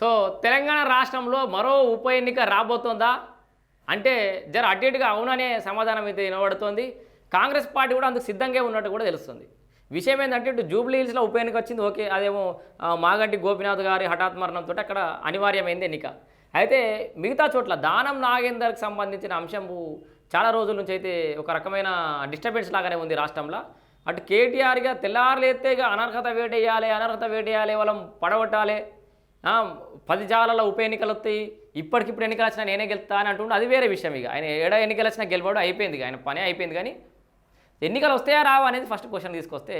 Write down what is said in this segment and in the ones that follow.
So Telangana రాష్ట్రంలో మరో ఉప ఎన్నిక రాబోతోందా? అంటే జర అటు ఇటుగా అవుననే సమాధానం అయితే వినబడుతోంది. కాంగ్రెస్ పార్టీ కూడా అందుకు సిద్ధంగా ఉన్నట్టు కూడా తెలుస్తుంది. విషయం ఏంటంటే ఇటు జూబ్లీ హిల్స్లో ఉప ఎన్నిక వచ్చింది. ఓకే అదేమో మాగంటి గోపినాథ్ గారి హఠాత్ మరణంతో అక్కడ అనివార్యమైంది ఎన్నిక. అయితే మిగతా చోట్ల దానం నాగేందర్కి సంబంధించిన అంశం చాలా రోజుల నుంచి అయితే ఒక రకమైన డిస్టర్బెన్స్ లాగానే ఉంది రాష్ట్రంలో. అటు కేటీఆర్గా తెల్లారులేస్తే ఇక అనర్హత వేటేయాలి అనర్హత వేటేయాలి వాళ్ళం పడగొట్టాలి పది జాలలో ఉప ఎన్నికలు వస్తాయి. ఇప్పటికిప్పుడు ఎన్నికలు వచ్చినా నేనే గెలుస్తా అని అంటుండే. అది వేరే విషయం ఇక. ఆయన ఏడ ఎన్నికలు వచ్చినా గెలవడం అయిపోయింది ఆయన పని అయిపోయింది కానీ ఎన్నికలు వస్తాయా రావా అనేది ఫస్ట్ క్వశ్చన్ తీసుకొస్తే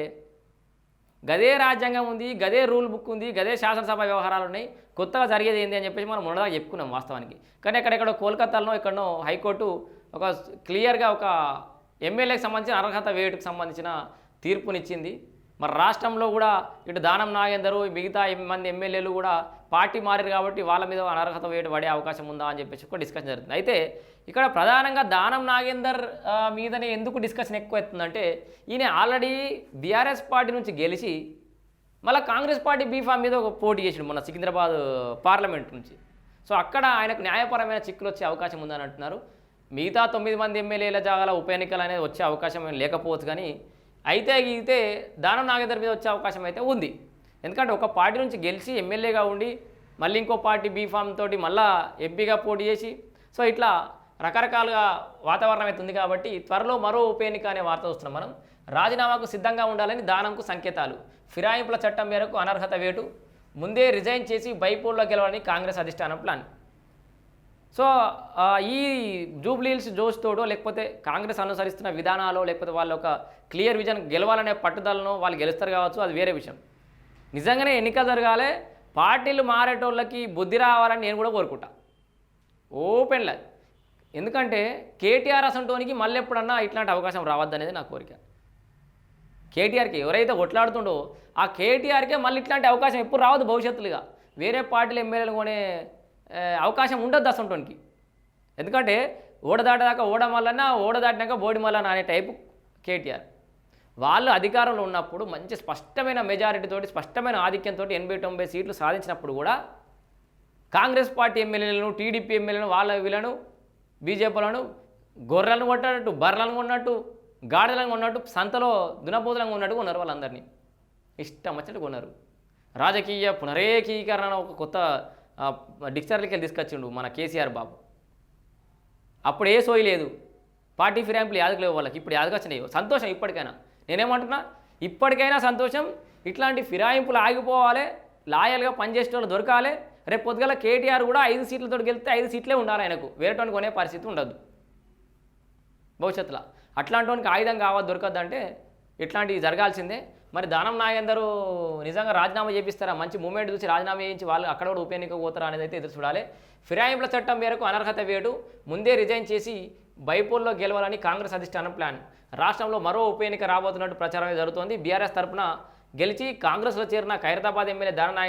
గదే రాజ్యాంగం ఉంది గదే రూల్ బుక్ ఉంది గదే శాసనసభ వ్యవహారాలు ఉన్నాయి. కొత్తగా జరిగేది ఏంది అని చెప్పేసి మనం మొన్నదాకా చెప్పుకున్నాం వాస్తవానికి. కానీ ఎక్కడెక్కడో కోల్కతాలో ఎక్కడనో హైకోర్టు ఒక క్లియర్గా ఒక ఎమ్మెల్యేకి సంబంధించిన అర్హత వేటుకు సంబంధించిన తీర్పునిచ్చింది. మరి రాష్ట్రంలో కూడా ఇటు దానం నాగేందరు మిగతా మంది ఎమ్మెల్యేలు కూడా పార్టీ మారారు కాబట్టి వాళ్ళ మీద అనర్హత వేటు పడే అవకాశం ఉందా అని చెప్పేసి కూడా డిస్కషన్ జరుగుతుంది. అయితే ఇక్కడ ప్రధానంగా దానం నాగేందర్ మీదనే ఎందుకు డిస్కషన్ ఎక్కువ అవుతుందంటే ఈయన ఆల్రెడీ బీఆర్ఎస్ పార్టీ నుంచి గెలిచి మళ్ళీ కాంగ్రెస్ పార్టీ బీఫామ్ మీద ఒక పోటీ చేసిండు మొన్న సికింద్రాబాద్ పార్లమెంట్ నుంచి. సో అక్కడ ఆయనకు న్యాయపరమైన చిక్కులు వచ్చే అవకాశం ఉందని అంటున్నారు. మిగతా తొమ్మిది మంది ఎమ్మెల్యేల జాగాల ఉప ఎన్నికలు అనేది వచ్చే అవకాశం లేకపోవచ్చు కానీ అయితే గీతే దానం నాగేందర్ మీద వచ్చే అవకాశం అయితే ఉంది. ఎందుకంటే ఒక పార్టీ నుంచి గెలిచి ఎమ్మెల్యేగా ఉండి మళ్ళీ ఇంకో పార్టీ బీఫామ్ తోటి మళ్ళా ఎంపీగా పోటీ చేసి సో ఇట్లా రకరకాలుగా వాతావరణం అయితే ఉంది కాబట్టి త్వరలో మరో ఉప ఎన్నిక అనే వార్త వస్తున్నాం మనం. రాజీనామాకు సిద్ధంగా ఉండాలని దానంకు సంకేతాలు. ఫిరాయింపుల చట్టం మేరకు అనర్హత వేటు. ముందే రిజైన్ చేసి బైపోల్లో గెలవాలని కాంగ్రెస్ అధిష్టానం ప్లాన్. సో ఈ జూబ్లీహిల్స్ జోష్ తోడో లేకపోతే కాంగ్రెస్ అనుసరిస్తున్న విధానాలు లేకపోతే వాళ్ళ ఒక క్లియర్ విజన్ గెలవాలనే పట్టుదలను వాళ్ళు గెలుస్తారు కావచ్చు అది వేరే విషయం. నిజంగానే ఎన్నిక జరగాలి పార్టీలు మారేటోళ్ళకి బుద్ధి రావాలని నేను కూడా కోరుకుంటా. ఓపెన్లా. ఎందుకంటే కేటీఆర్ అసంటోనికి మళ్ళీ ఎప్పుడన్నా ఇట్లాంటి అవకాశం రావద్దనేది నా కోరిక. కేటీఆర్కి ఎవరైతే కొట్లాడుతుండో ఆ కేటీఆర్కే మళ్ళీ ఇట్లాంటి అవకాశం ఎప్పుడు రావద్దు భవిష్యత్తులుగా వేరే పార్టీలు ఎమ్మెల్యేలు కొనే అవకాశం ఉండొద్దు అసంటోనికి. ఎందుకంటే ఓడ దాటదాకా ఓడ మల్లన్న ఓడ దాటినాక బోడి మల్లన్న అనే టైపు కేటీఆర్. వాళ్ళు అధికారంలో ఉన్నప్పుడు మంచి స్పష్టమైన మెజారిటీతోటి స్పష్టమైన ఆధిక్యంతో ఎనభై తొంభై సీట్లు సాధించినప్పుడు కూడా కాంగ్రెస్ పార్టీ ఎమ్మెల్యేలను టీడీపీ ఎమ్మెల్యేలను వాళ్ళ వీళ్ళను బీజేపీలను గొర్రెలను కొట్టినట్టు బర్రెలను కొన్నట్టు గాడిదలను కొన్నట్టు సంతలో దునపోతులను కొన్నట్టు కొన్నారు వాళ్ళందరినీ. ఇష్టం వచ్చినట్టు కొన్నారు. రాజకీయ పునరేకీకరణ ఒక కొత్త డిక్షనరీకి వెళ్ళి తీసుకొచ్చిండు మన కేసీఆర్ బాబు. అప్పుడు ఏ సోయి లేదు. పార్టీ ఫిరాయింపులు యాదకు లేవు వాళ్ళకి. ఇప్పుడు యాదకు వచ్చినాయి. సంతోషం ఇప్పటికైనా. నేనేమంటున్నా? ఇప్పటికైనా సంతోషం. ఇట్లాంటి ఫిరాయింపులు ఆగిపోవాలి. లాయల్గా పనిచేసే వాళ్ళు దొరకాలి. రేపు పొద్దుగల కేటీఆర్ కూడా ఐదు సీట్లతో గెలిస్తే ఐదు సీట్లే ఉండాలి ఆయనకు. వేరేటోని కొనే పరిస్థితి ఉండదు. భవిష్యత్తులో. అట్లాంటి వానికి ఆయుధం కావాలి దొరకద్దంటే ఇట్లాంటివి జరగాల్సిందే. మరి దానం నాగేందరు నిజంగా రాజీనామా చేపిస్తారా? మంచి మూమెంట్ చూసి రాజీనామా చేయించి వాళ్ళు అక్కడ కూడా ఉప ఎన్నిక పోతారా అనేది అయితే ఎదురు చూడాలి. ఫిరాయింపుల చట్టం మేరకు అనర్హత వేటు ముందే రిజైన్ చేసి బైపోల్లో గెలవాలని కాంగ్రెస్ అధిష్టానం ప్లాన్. రాష్ట్రంలో మరో ఉప ఎన్నిక రాబోతున్నట్టు ప్రచారం జరుగుతోంది. బీఆర్ఎస్ తరఫున గెలిచి కాంగ్రెస్లో చేరిన ఖైరతాబాద్ ఎమ్మెల్యే దాన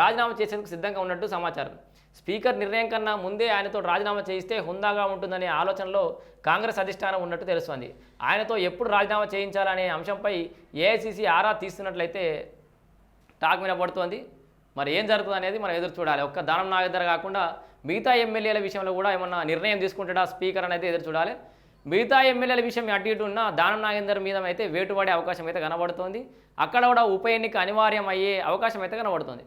రాజీనామా చేసేందుకు సిద్ధంగా ఉన్నట్టు సమాచారం. స్పీకర్ నిర్ణయం కన్నా ముందే ఆయనతో రాజీనామా చేయిస్తే హుందాగా ఉంటుందనే ఆలోచనలో కాంగ్రెస్ అధిష్టానం ఉన్నట్టు తెలుస్తోంది. ఆయనతో ఎప్పుడు రాజీనామా చేయించాలనే అంశంపై ఏఐసీసీ ఆరా తీస్తున్నట్లయితే టాక్ వినపడుతోంది మరి ఏం జరుగుతుంది అనేది మనం ఎదురు చూడాలి. ఒక్క దానం నాగేందర్ కాకుండా మిగతా ఎమ్మెల్యేల విషయంలో కూడా ఏమన్నా నిర్ణయం తీసుకుంటాడా స్పీకర్ అనేది ఎదురు చూడాలి. మిగతా ఎమ్మెల్యేల విషయం అటు ఇటు ఉన్న దానం నాగేందర్ మీద అయితే వేటు పడే అవకాశం అయితే కనబడుతోంది. అక్కడ కూడా ఉప ఎన్నిక అనివార్యం అయ్యే అవకాశం అయితే కనబడుతుంది.